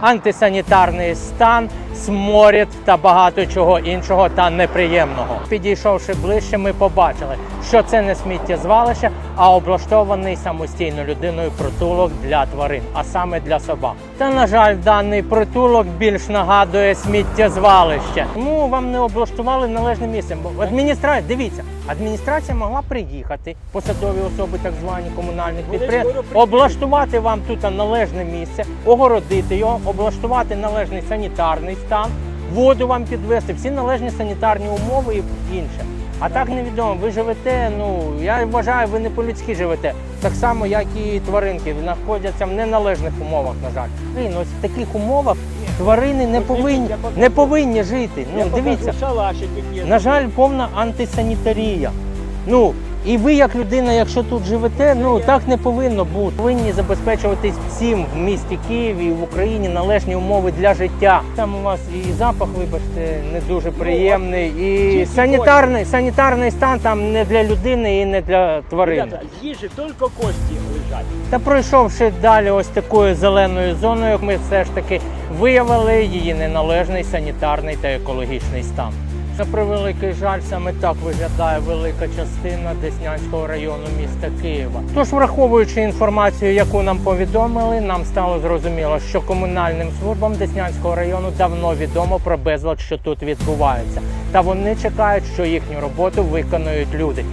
антисанітарний стан, сморід та багато чого іншого та неприємного. Підійшовши ближче, ми побачили, що це не сміттєзвалище, а облаштований самостійно людиною притулок для тварин, а саме для собак. Та на жаль, даний притулок більш нагадує сміттєзвалище. Тому вам не облаштували належне місце. Бо адміністрація, дивіться, адміністрація могла приїхати, посадові особи, так звані комунальних підприємств, облаштувати вам тут належне місце, огородити його, облаштувати належний санітарний стан, воду вам підвести, всі належні санітарні умови і інше. А так невідомо. Ви живете. Ну я вважаю, ви не по-людськи живете. Так само, як і тваринки, знаходяться в неналежних умовах. На жаль, Блін, ось в таких умовах тварини не повинні не повинні жити. Ну дивіться. На жаль, повна антисанітарія. Ну і ви, як людина, якщо тут живете, ну так не повинно бути. Повинні забезпечуватись всім в місті Києві і в Україні належні умови для життя. Там у вас і запах, вибачте, не дуже приємний, і санітарний, санітарний стан там не для людини і не для тварин. Ребята, їжі тільки кості лежать. Та пройшовши далі ось такою зеленою зоною, ми все ж таки виявили її неналежний санітарний та екологічний стан. На превеликий жаль, саме так виглядає велика частина Деснянського району міста Києва. Тож, враховуючи інформацію, яку нам повідомили, нам стало зрозуміло, що комунальним службам Деснянського району давно відомо про безлад, що тут відбувається, та вони чекають, що їхню роботу виконують люди.